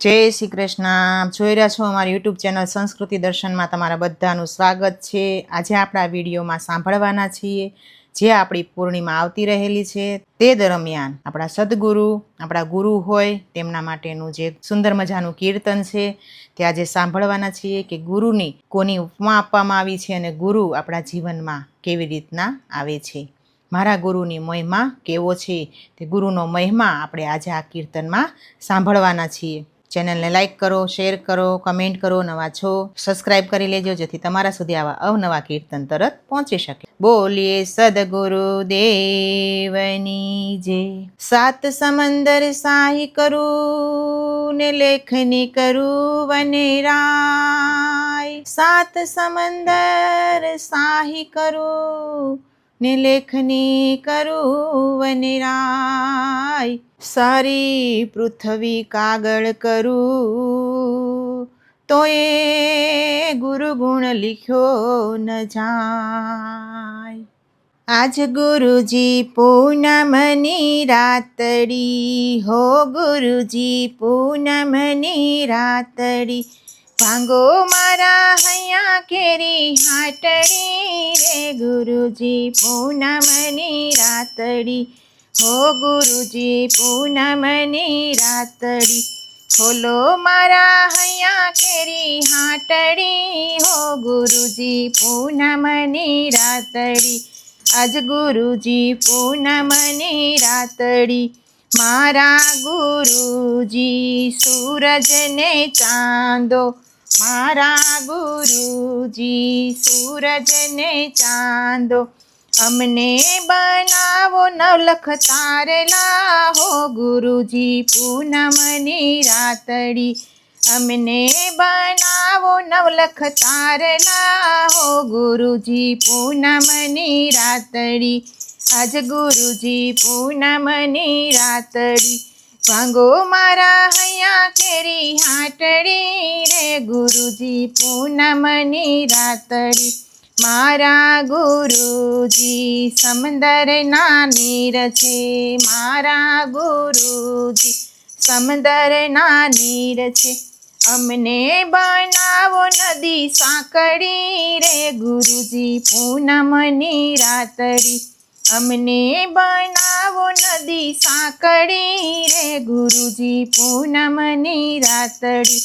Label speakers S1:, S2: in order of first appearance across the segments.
S1: જય શ્રી કૃષ્ણ. જોઈ રહ્યા છો અમારી યુટ્યુબ ચેનલ સંસ્કૃતિ દર્શનમાં તમારા બધાનું સ્વાગત છે. આજે આપણા વિડીયોમાં સાંભળવાના છીએ જે આપણી પૂર્ણિમા આવતી રહેલી છે. તે દરમિયાન આપણા સદગુરુ, આપણા ગુરુ હોય તેમના માટેનું જે સુંદર મજાનું કીર્તન છે તે આજે સાંભળવાના છીએ કે ગુરુની કોની ઉપમા આપવામાં આવી છે અને ગુરુ આપણા જીવનમાં કેવી રીતના આવે છે. મારા ગુરુની મહિમા કેવો છે તે ગુરુનો મહિમા આપણે આજે આ કીર્તનમાં સાંભળવાના છીએ. ચેનલને લાઇક કરો, શેર કરો, કમેન્ટ કરો, નવા છો, સબસ્ક્રાઇબ કરી લેજો, જેથી તમારા સુધી આવા અવનવા કીર્તન તરત પહોંચી શકે. બોલીએ સદગુરુ દેવની જે. સાત સમંદર સાહી કરું ને લેખની કરું વનેરાય સાત સમંદર સાહી કરું ને લેખની કરું વનરાય સારી પૃથ્વી કાગળ કરું તો એ ગુરુ ગુણ લીખ્યો ન જાય. આજ ગુરુજી પૂનમની રાતડી, હો ગુરુજી પૂનમની રાતડી, ભાંગો મારા હૈયા કેરી હાટડી રે ગુરુજી પૂનમની રાતડી. હો ગુરુજી, પૂનમની રાતડી. ખોલો મારા હૈયા કેરી હાટડી. હો ગુરુજી, પૂનમની રાતડી. આજ ગુરુજી, પૂનમની રાતડી. મારા ગુરુજી, સૂરજને ચાંદો. મારા ગુરુજી, સૂરજને ચાંદો. અમને બનાવો નવલખ તારેલા હો ગુરુજી, પૂનમની રાતડી. અમને બનાવો નવલખ તારેલા હો ગુરુજી, પૂનમની રાતડી. આજ ગુરુજી, પૂનમની રાતડી. ભાંગો મારા હૈયા કેરી હાટડી રે ગુરુજી, પૂનમની રાતડી. મારા ગુરુજી સમંદરના નીર છે. મારા ગુરુજી સમંદરના નીર છે. અમને બનાવો નદી સાંકળી રે ગુરુજી, પૂનમની રાતડી અમને બનાવો નદી સાંકળી રે ગુરુજી, પૂનમની રાતડી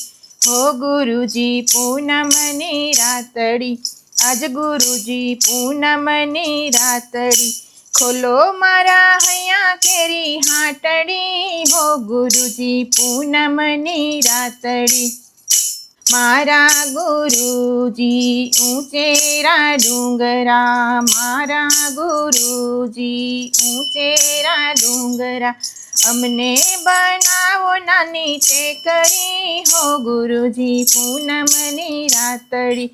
S1: હો ગુરુજી, પૂનમની રાતડી આજ ગુરુજી પૂનમની રાતડી. ખોલો મારા હૈયા કેરી હાટડી. હો ગુરુજી પૂનમની રાતડી. મારા ગુરુજી ઊંચેરા ડુંગરા. મારા ગુરુજી ઊંચેરા ડુંગરા. અમને બનાવો નાની ટેકરી. હો ગુરુજી પૂનમની રાતડી.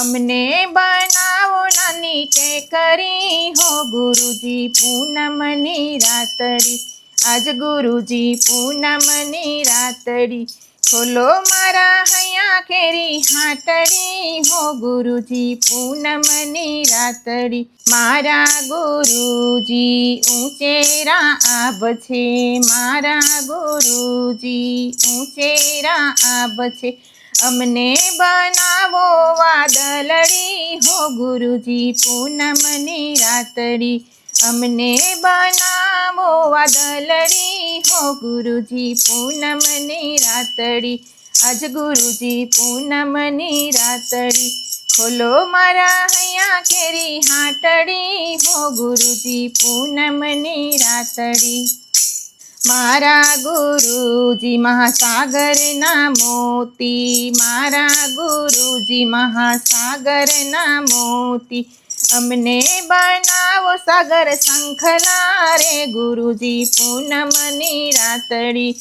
S1: અમને બનાવો નાની ટેકરી. હો ગુરુજી, પૂનમની રાતડી. આજ ગુરુજી, પૂનમની રાતડી. ખોલો મારા હૈયા કેરી હાટડી. હો ગુરુજી, પૂનમની રાતડી. મારા ગુરુજી ઊંચેરા આબ છે. મારા ગુરુજી ઊંચેરા આબ છે. અમને બનાવો વાદળડી હો ગુરુજી, પૂનમની રાતડી અમને બનાવો વાદળડી હો ગુરુજી, પૂનમની રાતડી આજ ગુરુજી, પૂનમની રાતડી ખોલો મારા હૈયા કેરી હાટડી હો ગુરુજી, પૂનમની રાતડી મારા ગુરુજી મહાસાગરના મોતી, મારા ગુરુજી મહાસાગરના મોતી. અમને બનાવો સાગર શંખલા રે ગુરુજી, પૂનમની રાતડી.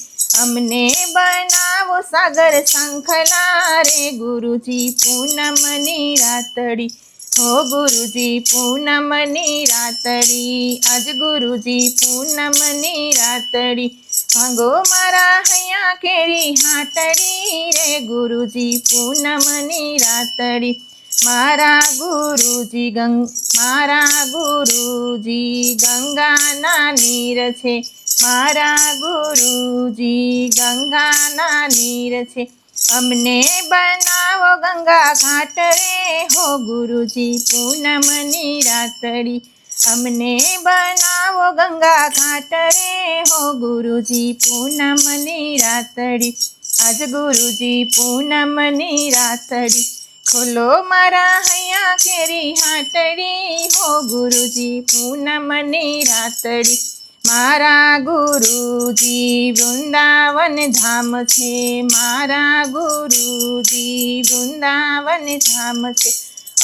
S1: અમને બનાવો સાગર શંખલા રે ગુરુજી, પૂનમની રાતડી. હો ગુરુજી, પૂનમની રાતડી આજ ગુરુજી, પૂનમની રાતડી ભાંગો મારા હૈયા કેરી હાટડી રે ગુરુજી, પૂનમની રાતડી મારા ગુરુજી ગંગ, મારા ગુરુજી ગંગાના નીર છે. મારા ગુરુજી ગંગાના નીર છે. અમને બનાવો ગંગા ઘાટ રે. હો ગુરુજી, પૂનમની રાતડી અમને બનાવો ગંગા ઘાટ રે. હો ગુરુજી, પૂનમની રાતડી આજ ગુરુજી, પૂનમની રાતડી ખોલો મારા હૈયા કેરી હાટડી. હો ગુરુજી, પૂનમની રાતડી મારા ગુરુજી વૃંદાવન ધામ છે, મારા ગુરુજી વૃંદાવન ધામ છે.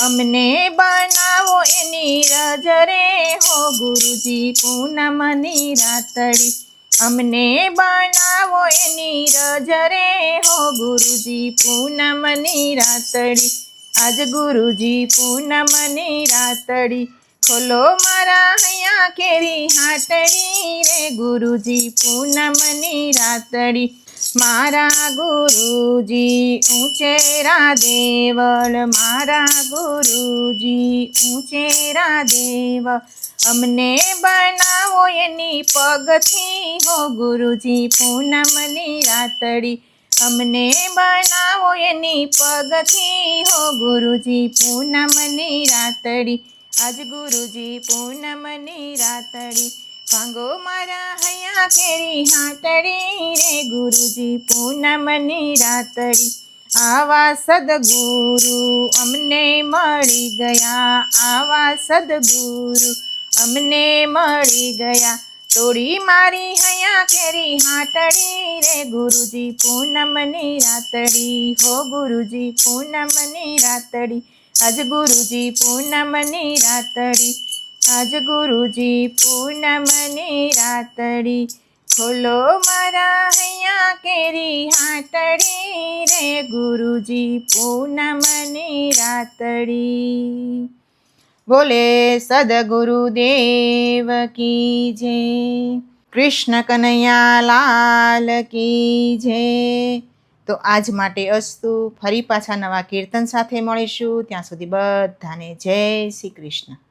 S1: અમને બનાવો એની રજરે હો ગુરુજી પૂનમની રાતડી અમને બનાવો એની રજરે હો ગુરુજી પૂનમની રાતડી આજ ગુરુજી પૂનમની રાતડી ખોલો મારા હૈયા કેરી હાટડી રે ગુરુજી, પૂનમની રાતડી. મારા ગુરુજી ઊંચેરા દેવળ મારા ગુરુજી ઊંચેરા દેવ અમને બનાવો એની પગથી હો ગુરુજી, પૂનમની રાતડી. અમને બનાવો એની પગથી હો ગુરુજી, પૂનમની રાતડી. આજ ગુરુજી પૂનમની રાતડી ભાંગો મારા હૈયા કેરી હાટડી રે ગુરુજી પૂનમની રાતડી. આવા સદગુરુ અમને મળી ગયા, આવા સદગુરુ અમને મળી ગયા. તોડી મારી હૈયા કેરી હાટડી રે ગુરુજી પૂનમની રાતડી. હો ગુરુજી પૂનમની રાતડી આજ ગુરુજી પૂનમની રાતડી, આજ ગુરુજી પૂનમની રાતડી. ખોલો મારા હૈયા કેરી હાટડી રે ગુરુજી પૂનમની રાતડી. બોલે સદગુરુદેવ કી જય કૃષ્ણ કનૈયા લાલ કી જય તો આજ માટે અસ્તુ ફરી પાછા નવા કીર્તન સાથે મળીશું. ત્યાં સુધી બધાને જય શ્રી કૃષ્ણ.